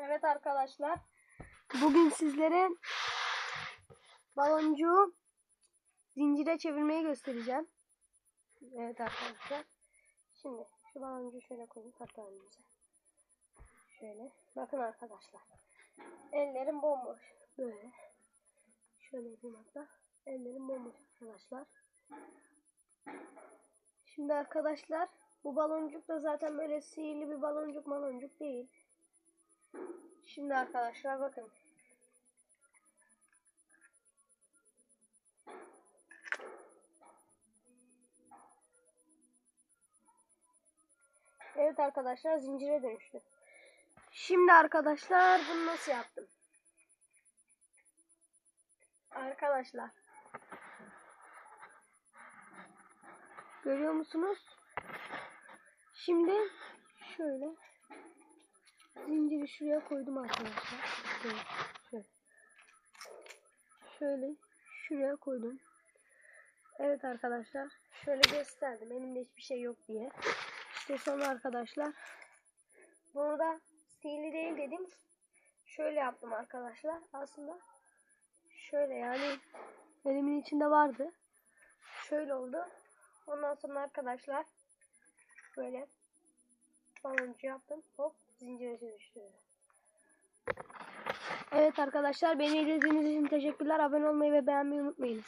Evet arkadaşlar. Bugün sizlere baloncuğu zincire çevirmeyi göstereceğim. Evet arkadaşlar. Şimdi şu baloncuğu şöyle koyayım hatta. Şöyle. Bakın arkadaşlar. Ellerim bomboş. Böyle. Şöyle yapayım hatta. Ellerim bomboş arkadaşlar. Şimdi arkadaşlar bu baloncuk da zaten böyle sihirli bir baloncuk baloncuk değil. Şimdi arkadaşlar bakın. Evet arkadaşlar zincire dönüştü. Şimdi arkadaşlar bunu nasıl yaptım? Arkadaşlar. Görüyor musunuz? Şimdi şöyle zinciri şuraya koydum arkadaşlar. Şöyle, şöyle. Şöyle şuraya koydum. Evet arkadaşlar. Şöyle gösterdim. Elimde hiçbir şey yok diye. İşte sonra arkadaşlar. Bunu da sihirli değil dedim. Şöyle yaptım arkadaşlar. Aslında şöyle yani elimin içinde vardı. Şöyle oldu. Ondan sonra arkadaşlar böyle baloncu yaptım. Hop zincire dönüştürdüm. Evet arkadaşlar beni izlediğiniz için teşekkürler. Abone olmayı ve beğenmeyi unutmayınız.